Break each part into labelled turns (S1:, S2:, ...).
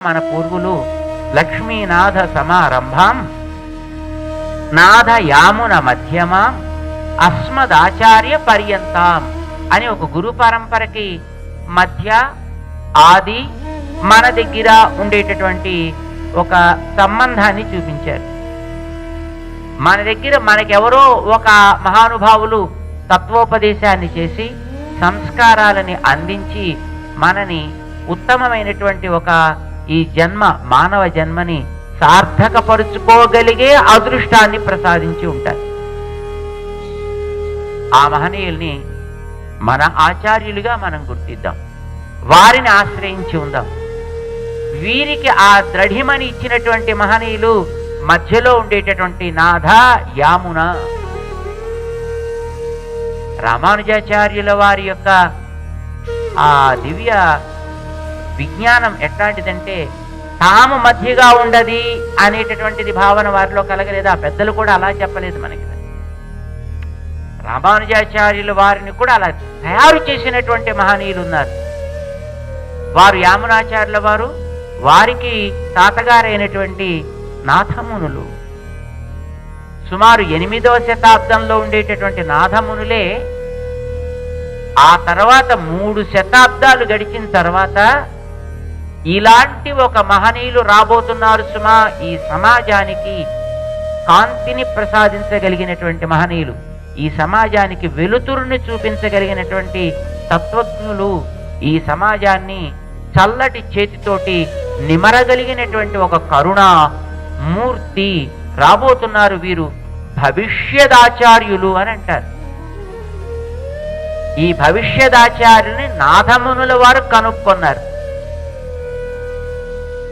S1: మన పూర్వులు లక్ష్మీనాథ సమారంభాం నాథ యామున మధ్యమాం అస్మదాచార్య పర్యంతం అని ఒక గురు పరంపరకి మధ్య ఆది మన దగ్గర ఉండేటటువంటి ఒక సంబంధాన్ని చూపించారు. మన దగ్గర మనకెవరో ఒక మహానుభావులు తత్వోపదేశాన్ని చేసి సంస్కారాలని అందించి మనని ఉత్తమమైనటువంటి ఒక ఈ జన్మ మానవ జన్మని సార్థకపరుచుకోగలిగే అదృష్టాన్ని ప్రసాదించి ఉంటారు ఆ మహనీయుల్ని మన ఆచార్యులుగా మనం గుర్తిద్దాం. వారిని ఆశ్రయించి ఉందాం. వీరికి ఆ ద్రఢిమని ఇచ్చినటువంటి మహనీయులు మధ్యలో ఉండేటటువంటి నాథ యామున. రామానుజాచార్యుల వారి యొక్క ఆ దివ్య విజ్ఞానం ఎట్లాంటిదంటే తాము మధ్యగా ఉండది అనేటటువంటిది భావన వారిలో కలగలేదు? ఆ పెద్దలు కూడా అలా చెప్పలేదు మనకి. రామానుజాచార్యులు వారిని కూడా అలా తయారు చేసినటువంటి మహనీయులు ఉన్నారు వారు యామునాచార్యుల వారు వారికి తాతగారైనటువంటి నాథమునులు. సుమారు ఎనిమిదవ శతాబ్దంలో ఉండేటటువంటి నాథమునులే ఆ తర్వాత మూడు శతాబ్దాలు గడిచిన తర్వాత ఇలాంటి ఒక మహనీయులు రాబోతున్నారు సుమా ఈ సమాజానికి కాంతిని ప్రసాదించగలిగినటువంటి మహనీయులు. ఈ సమాజానికి వెలుతురుని చూపించగలిగినటువంటి తత్వజ్ఞులు ఈ సమాజాన్ని చల్లటి చేతితోటి నిమరగలిగినటువంటి ఒక కరుణ మూర్తి రాబోతున్నారు వీరు భవిష్యదాచార్యులు అని అంటారు. ఈ భవిష్యదాచార్యుని నాథమునుల వారు కనుక్కొన్నారు.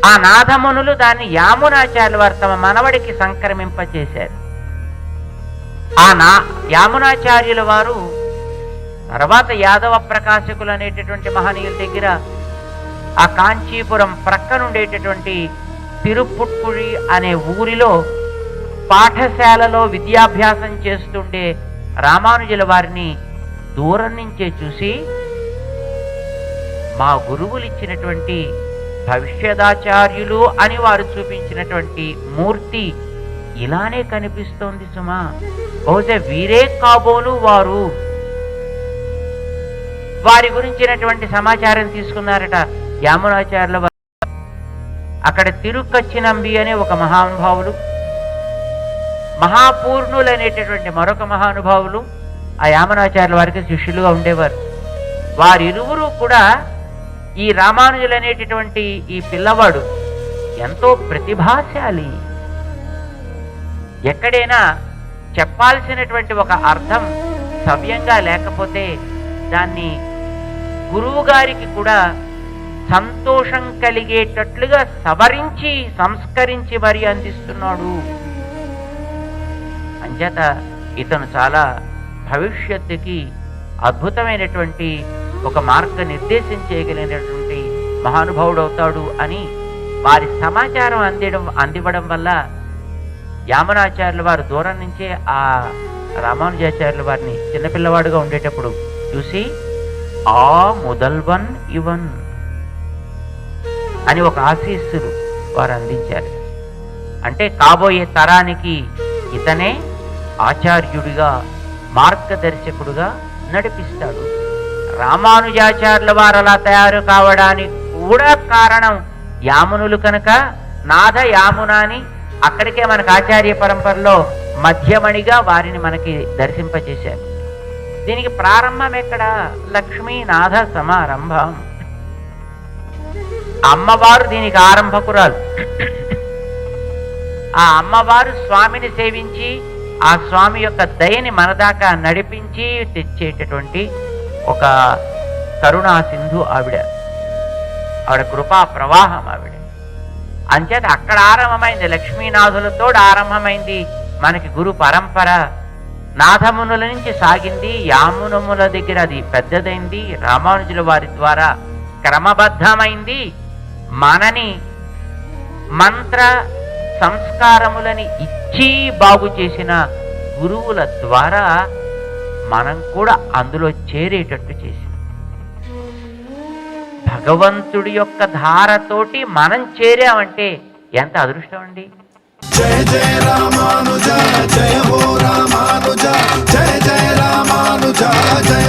S1: ఆ నాథమునులు దాన్ని యామునాచార్యుల వారు తమ మనవడికి సంక్రమింపచేశారు. ఆ నా యామునాచార్యుల వారు తర్వాత యాదవ ప్రకాశకులు అనేటటువంటి మహనీయుల దగ్గర ఆ కాంచీపురం ప్రక్కనుండేటటువంటి తిరుపుట్కుడి అనే ఊరిలో పాఠశాలలో విద్యాభ్యాసం చేస్తుండే రామానుజుల వారిని దూరం నుంచే చూసి మా గురువులు ఇచ్చినటువంటి భవిష్యదాచార్యులు అని వారు చూపించినటువంటి మూర్తి ఇలానే కనిపిస్తోంది సుమా. బహుశా వీరే కాబోలు వారు. వారి గురించినటువంటి సమాచారం తీసుకున్నారట యామునాచార్యుల అక్కడ తిరుక్కచ్చినంబి అనే ఒక మహానుభావులు మహాపూర్ణులు అనేటటువంటి మరొక మహానుభావులు ఆ యామనాచార్యుల వారికి శిష్యులుగా ఉండేవారు. వారిరువురు కూడా ఈ రామానుజులనేటటువంటి ఈ పిల్లవాడు ఎంతో ప్రతిభాశాలి. ఎక్కడైనా చెప్పాల్సినటువంటి ఒక అర్థం సవ్యంగా లేకపోతే దాన్ని గురువు గారికి కూడా సంతోషం కలిగేటట్లుగా సవరించి సంస్కరించి మరి అందిస్తున్నాడు. అంచేత ఇతను చాలా భవిష్యత్తుకి అద్భుతమైనటువంటి ఒక మార్గ నిర్దేశం చేయగలిగినటువంటి మహానుభావుడు అవుతాడు అని వారి సమాచారం అందిడం అందివ్వడం వల్ల యామనాచార్యుల వారు దూరం నుంచే ఆ రామానుజాచార్యుల వారిని చిన్నపిల్లవాడుగా ఉండేటప్పుడు చూసి ఆ ముదల్వన్ ఇవన్ అని ఒక ఆశీస్సులు వారు అందించారు. అంటే కాబోయే తరానికి ఇతనే ఆచార్యుడిగా మార్గదర్శకుడుగా నడిపిస్తాడు. రామానుజాచార్యుల వారు అలా తయారు కావడానికి కూడా కారణం యామునులు కనుక నాథ యామునాని అక్కడికే మనకు ఆచార్య పరంపరలో మధ్యమణిగా వారిని మనకి దర్శింపచేశారు. దీనికి ప్రారంభం ఎక్కడ? లక్ష్మీనాథ సమారంభం. అమ్మవారు దీనికి ఆరంభకురాలు. ఆ అమ్మవారు స్వామిని సేవించి ఆ స్వామి యొక్క దయని మనదాకా నడిపించి తెచ్చేటటువంటి ఒక కరుణా సింధు ఆవిడ. ఆవిడ కృపా ప్రవాహం ఆవిడ. అంచేత అక్కడ ఆరంభమైంది లక్ష్మీనాథులతో ఆరంభమైంది మనకి గురు పరంపర. నాథమునుల నుంచి సాగింది యామునముల దగ్గర అది పెద్దదైంది రామానుజుల వారి ద్వారా క్రమబద్ధమైంది. మనని మంత్ర సంస్కారములని ఇచ్చి బాగు చేసిన గురువుల ద్వారా మనం కూడా అందులో చేరేటట్టు చేసింది. భగవంతుడి యొక్క ధారతోటి మనం చేరామంటే ఎంత అదృష్టం అండి?
S2: జయ జయ రామానుజ జయ రామానుజ జయ జయ రామానుజ జయ